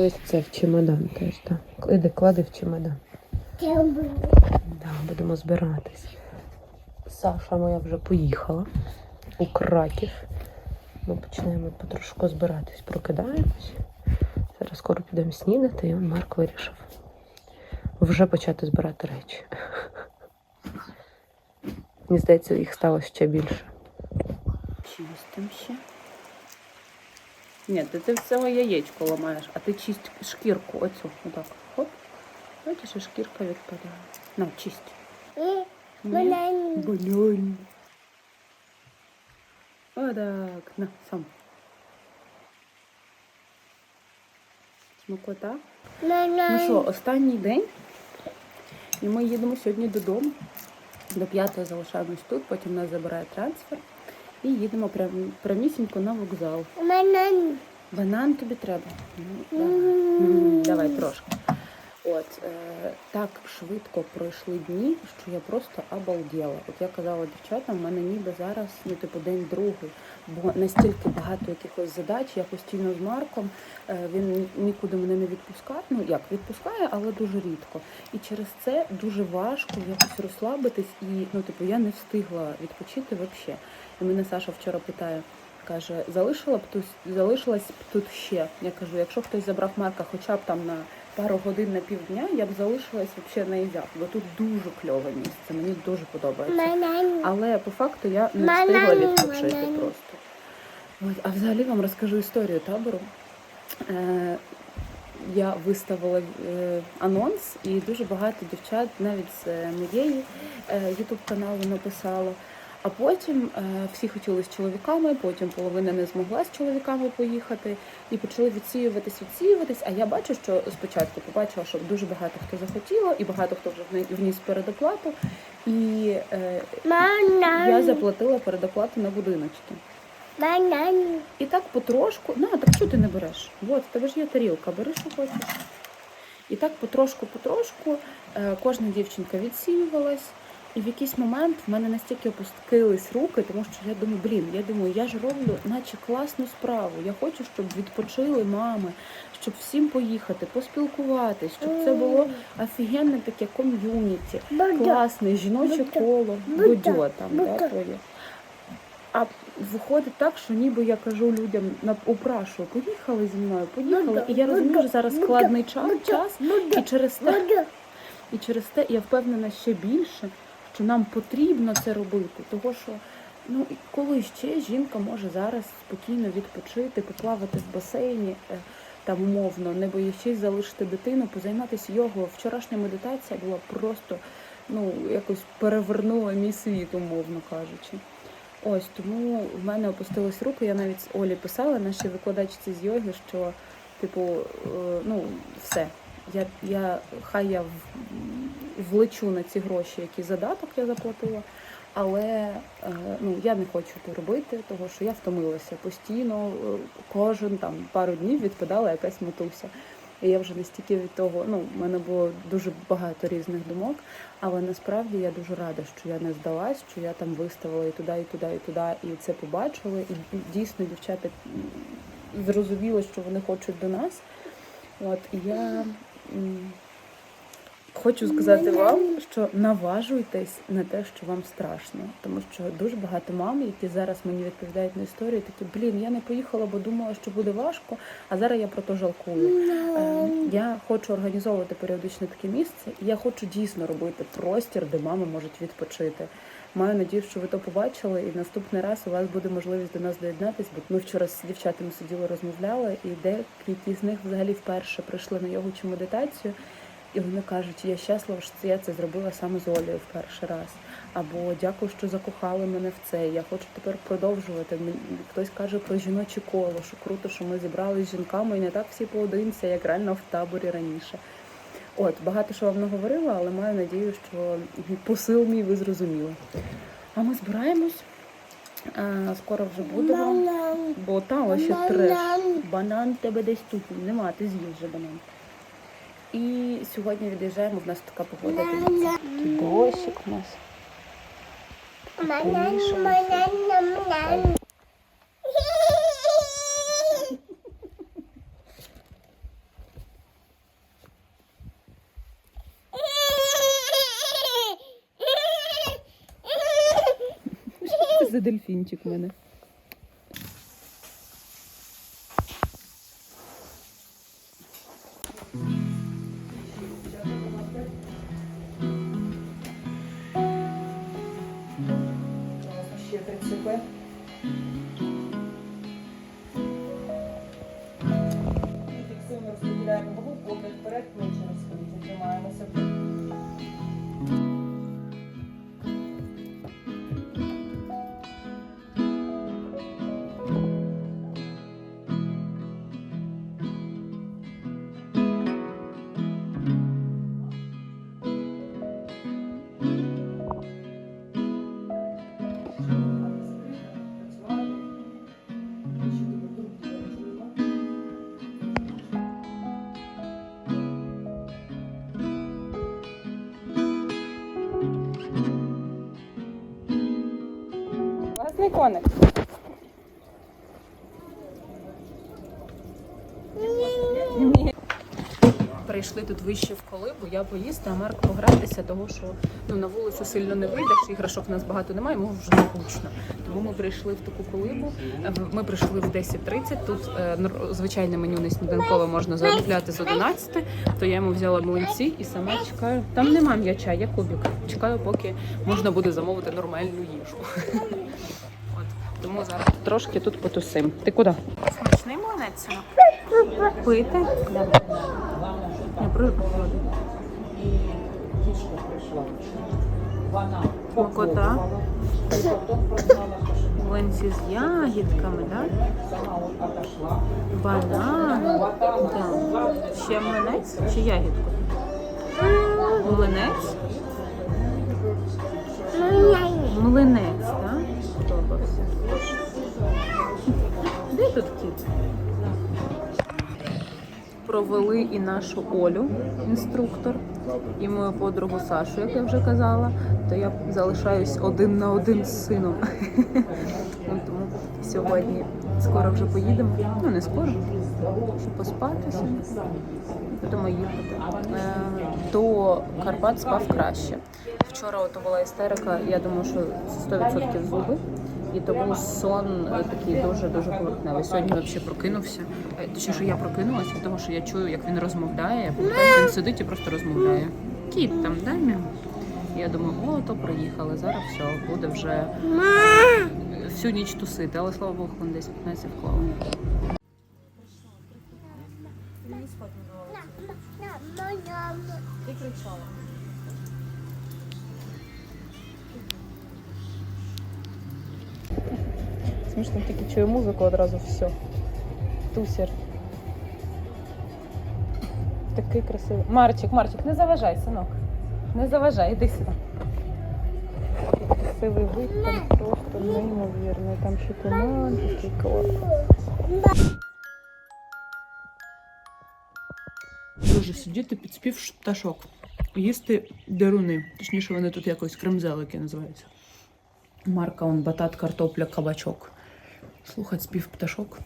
ось це в чемодан теж, так. Іди, клади в чемодан. Да, будемо збиратись. Саша моя вже поїхала у Краків. Ми починаємо потрошку збиратись, прокидаємось. Зараз скоро підемо снідати, і Марк вирішив вже почати збирати речі. Мені здається, їх стало ще більше. Чистим ще. Ні, ти, ти всього яєчко ламаєш, а ти чисть шкірку оцю. Отак. Хоп. Бачиш, і шкірка відпадає. На, чисть. Ні? Банан. Отак. На, сам. Смакота. Ну що, останній день. І ми їдемо сьогодні додому. До п'ятої залишаємось тут, потім нас забирає трансфер. І їдемо прям, прямісінько на вокзал. Банан тобі треба? Ну, давай. М, давай трошки. От е, так швидко пройшли дні, що я просто обалділа. От я казала дівчатам, в мене ніби зараз ну, типу, день другий, бо настільки багато якихось задач, я постійно з Марком, е, він нікуди мене не відпускає. Ну як відпускає, але дуже рідко. І через це дуже важко якось розслабитись, і ну, типу, я не встигла відпочити взагалі. І мене Саша вчора питає. Каже, залишила б тут, залишилась б тут ще. Я кажу, якщо хтось забрав Марка хоча б там на пару годин на півдня, я б залишилась взагалі на Ізяк, бо тут дуже кльове місце, мені дуже подобається. Але по факту я не встигла відпочити просто. От, а взагалі вам розкажу історію табору. Е, я виставила е, анонс, і дуже багато дівчат навіть з е, моєї ютуб каналу написало. А потім е, всі хотіли з чоловіками, потім половина не змогла з чоловіками поїхати і почали відсіюватись, відсіюватись. А я бачу, що спочатку побачила, що дуже багато хто захотіло, і багато хто вже вніс передоплату. І е, я заплатила передоплату на будиночки. І так потрошку. На, так що ти не береш? От, в тебе ж є тарілка, бери, що хочеш. І так потрошку-потрошку е, кожна дівчинка відсіювалась. І в якийсь момент в мене настільки опустились руки, тому що я думаю, блін, я думаю, я ж роблю наче класну справу. Я хочу, щоб відпочили мами, щоб всім поїхати, поспілкуватись, щоб це було офігенне таке ком'юніті, класне жіноче коло, Будда. будьо там, да, твоє. А виходить так, що ніби я кажу людям, на- упрашую, поїхали зі мною, поїхали. І я розумію, що зараз складний час, час і через те, і через те я впевнена ще більше, що нам потрібно це робити. Того що ну коли ще жінка може зараз спокійно відпочити, поплавати в басейні. е, Там умовно, не боячись залишити дитину, позайматися йогою. Вчорашня медитація була просто ну якось перевернула мій світ, умовно кажучи. Ось тому в мене опустились руки. Я навіть Олі писала нашій викладачці з йоги, що типу, е, ну все. Я, я хай я влечу на ці гроші, які задаток я заплатила, але е, ну я не хочу це робити, тому що я втомилася постійно. е, Кожен там пару днів відпадала якась мотуся. І я вже настільки від того, ну, в мене було дуже багато різних думок, але насправді я дуже рада, що я не здалась, що я там виставила і туди, і туди, і туди, і це побачили. І дійсно дівчата зрозуміли, що вони хочуть до нас. От і я хочу сказати вам, що наважуйтесь на те, що вам страшно, тому що дуже багато мам, які зараз мені відповідають на історію, такі блін, я не поїхала, бо думала, що буде важко, а зараз я про то жалкую. Е, Я хочу організовувати періодично таке місце, і я хочу дійсно робити простір, де мами можуть відпочити. Маю надію, що ви то побачили, і наступний раз у вас буде можливість до нас доєднатись, бо ми вчора з дівчатами сиділи, розмовляли, і деякі з них взагалі вперше прийшли на йогу чи медитацію. І вони кажуть, я щаслива, що я це зробила саме з Олею в перший раз. Або дякую, що закохали мене в це. Я хочу тепер продовжувати. Хтось каже про жіноче коло, що круто, що ми зібралися з жінками і не так всі поодинці, як реально в таборі раніше. От, багато що вам наговорила, але маю надію, що посил мій ви зрозуміли. А ми збираємось. А, скоро вже будемо. Бо там ще треш. Банан тебе десь тут нема, ти з'їв вже банан. І сьогодні від'їжджаємо, в нас така погода. Такий дощик у нас. Що Це за дельфінчик в мене. Класний коник. Прийшли тут вище в колибу, я поїсти, а Марк погратися, того що ну, на вулицю сильно не вийдеш, іграшок у нас багато немає, йому вже скучно. Тому ми прийшли в таку колибу. Е, Ми прийшли в 10.30. Тут е, звичайне меню не сніданкове можна замовляти з 11, то я йому взяла млинці і сама чекаю. Там нема м'яча, є кубик. Чекаю, поки можна буде замовити нормальну їжу. От, тому зараз трошки тут потусим. Ти куди? Смачний млинець. Пити? Не при- Смакота. Млинці з ягідками, так? Банан. Да. Ще млинець чи ягідку? Млинець? Млинець, так? Де тут кіт? Провели і нашу Олю, інструктор, і мою подругу Сашу, як я вже казала, то я залишаюсь один на один з сином. Ну, тому сьогодні скоро вже поїдемо. Ну не скоро, щоб поспатися. Будемо їхати. Е, До Карпат спав краще. Вчора от була істерика, я думаю, що 100% зуби. І тому сон е, такий дуже дуже поверхневий. Сьогодні взагалі прокинувся. Е, Точніше, я прокинулася від того, що я чую, як він розмовляє. Він сидить і просто розмовляє. Кіт там, дай мяу. Я думаю, о, то приїхали. Зараз все, буде вже всю ніч тусити, але слава Богу, він десь 15 вклав. Смішно тільки чую музику одразу все. Тусер. Такий красивий. Марчик, Марчик, не заважай, синок. Не заважай, іди сюди. Красивий вид там просто неймовірний. Там ще туман, такий клас. Дуже сидіти підспів пташок. Їсти деруни. Точніше, вони тут якось кремзелики називаються. Марка он батат, картопля, кабачок. Слухать спів пташок.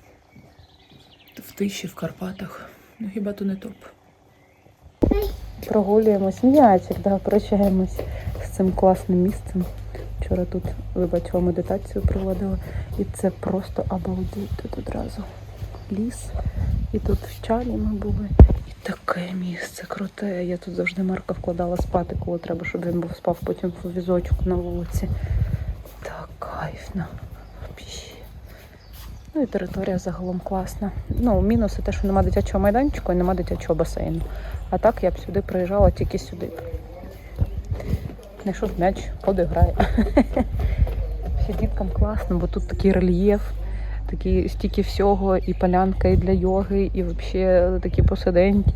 В тиші, в Карпатах. Ну хіба то не топ. Прогулюємось, м'ячик, да, прощаємось з цим класним місцем. Вчора тут вибачила медитацію проводила. І це просто обалдеть тут одразу. Ліс. І тут в чалі ми були. І таке місце круте. Я тут завжди Марка вкладала спати, коли треба, щоб він був спав потім в візочку на вулиці. Так кайфно. Ну і територія загалом класна. Ну, мінуси те, що нема дитячого майданчика і нема дитячого басейну. А так я б сюди приїжджала тільки сюди. Знайшов м'яч, подиграє. Ще діткам класно, бо тут такий рельєф, такі стільки всього, і полянка, і для йоги, і взагалі такі посиденьки.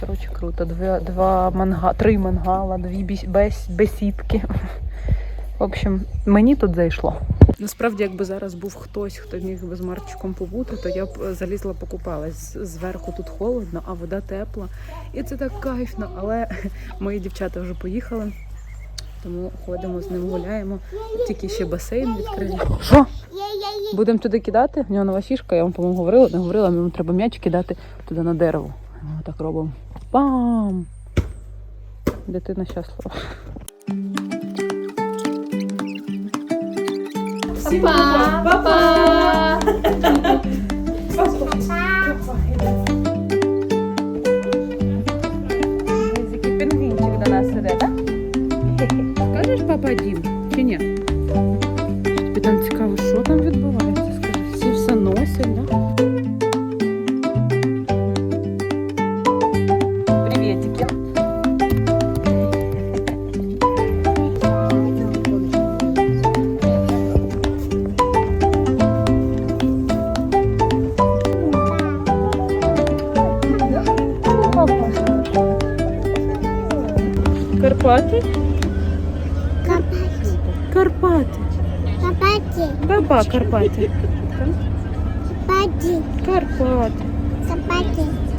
Коротше, круто. Два, два манга, три мангала, дві бесідки. В общем, мені тут зайшло. Насправді, якби зараз був хтось, хто міг би з Марчиком побути, то я б е, залізла покупалась. Зверху тут холодно, а вода тепла. І це так кайфно. Але мої дівчата вже поїхали, тому ходимо з ним гуляємо. Тільки ще басейн відкрили. Що? Будемо туди кидати. В нього нова фішка, я вам по-моєму говорила, не говорила, йому треба м'яч кидати туди на дерево. Ми так робимо. Пам! Дитина щаслива. Всім Па-па! Па-па! Карпаты? Карпаты. Карпаты. Карпаты. Баба Карпаты. Карпаты. Карпаты. Карпати.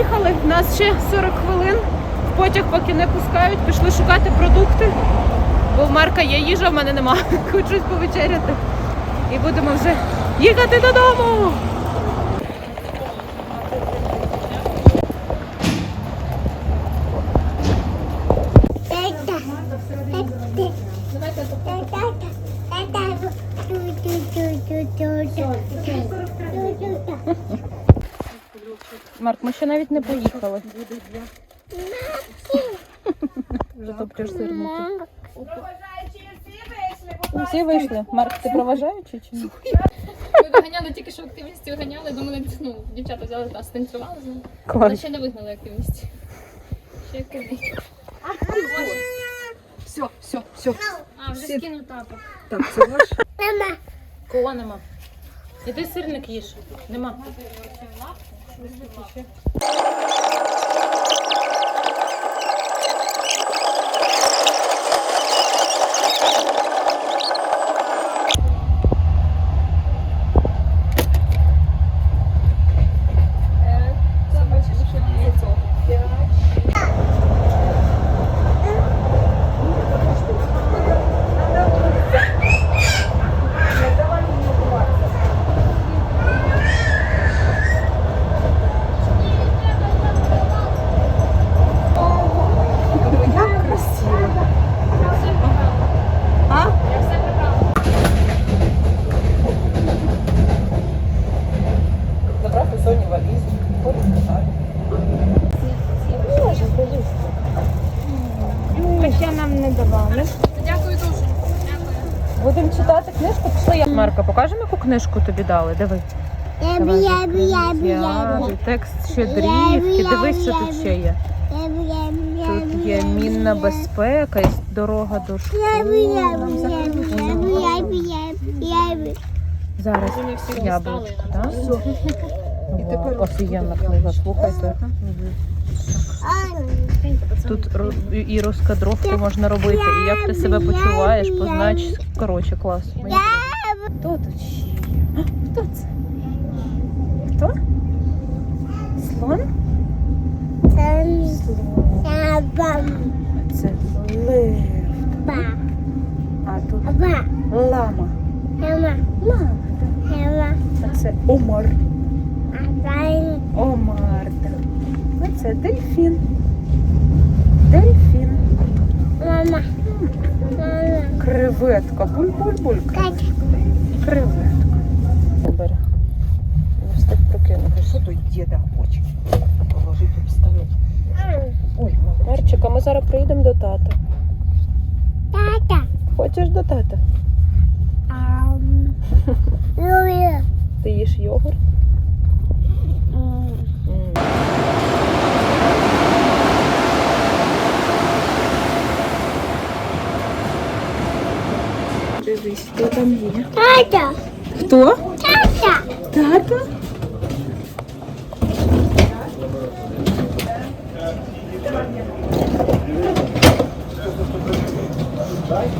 Приїхали, У нас ще 40 хвилин. В потяг поки не пускають, пішли шукати продукти. Бо в Марка є їжа, в мене нема. Хочу повечеряти. І будемо вже їхати додому. Ще навіть не поїхали. Вже топлюєш сирники. Всі вийшли. Марк, ти проважаючий чи ні? Ми виганяли тільки що активісти виганяли, думали, ну, дівчата взяли та станцювали з ними. Але ще не вигнали активістів. Ще активні. Все, все, все. А, вже скинув тапок. Так, це ваш. Мама, Кого нема? Іди сирник їж. Нема. 不是？这几 книжку тобі дали? Диви. Давай закриємо. Яблі. Ну, текст щедрівки. Дивись, що тут ще є. Тут є мінна безпека, дорога до школи. Зараз яблучко, так? Офігенна книга, слухайте. Тут і розкадровки можна робити, і як ти себе почуваєш, познач коротше клас. Тут Хто це? Хто? Слон? Це слон. Це. Це лев. Ба. А тут Ба. лама. Лама. Лама. Лама. Омар. Омар. Це дельфін. Дельфін. Мама. Креветка. Буль-буль-буль. Креветка. Не прокинути. Що той діда хоче? Положити обставити. Ой, Марчик, а ми зараз приїдемо до тата. Тата. Хочеш до тата? Ам. Люблю. Ти їш йогурт? М. Дивись, хто там є. Тата. Хто? Тата. Тата?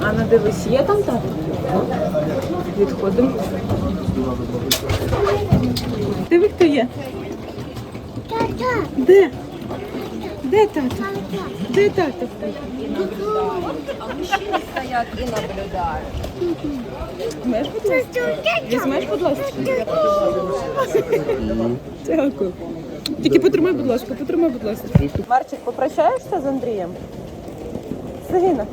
А ну дивись, є там тато? Відходимо. Диви, хто є. Тата. Де? Де тато? Де тато? А мужчины стоят и наблюдают. Візьмеш, будь ласка? Візьмеш, будь ласка? Дякую. Тільки потримай, будь ласка, потримай, будь ласка. Марчик, попрощаєшся з Андрієм? Сина.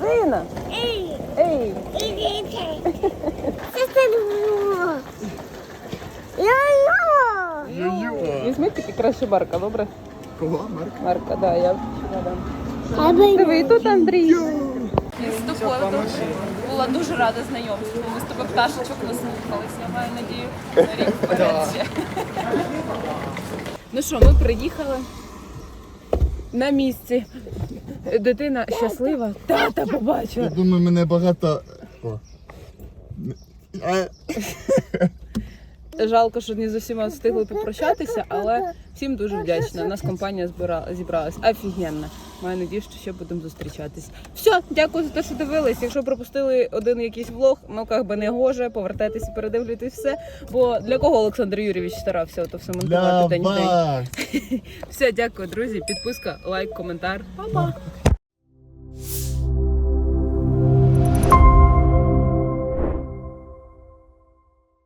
Сина. Ей. Візьми тільки краще Марка, добре? Кого, Марк? Марка, да, я надам. Диви, і тут Андрій. З тобою була дуже рада знайомству. Ми з тобою пташечок наслухались. Я маю надію на рік вперед ще. Ну що, ми приїхали на місці. Дитина щаслива. Тата побачила. Я думаю, мене багато. О. Жалко, що не з усіма встигли попрощатися, але всім дуже вдячна. У нас компанія збира... зібралась офігенно. Маю надію, що ще будемо зустрічатись. Все, дякую за те, що дивились. Якщо пропустили один якийсь влог, ну як би не гоже, повертайтесь і передивлюйтесь все. Бо для кого Олександр Юрійович старався то все монтувати день в день. Все, дякую, друзі. Підписка, лайк, коментар. Па-па!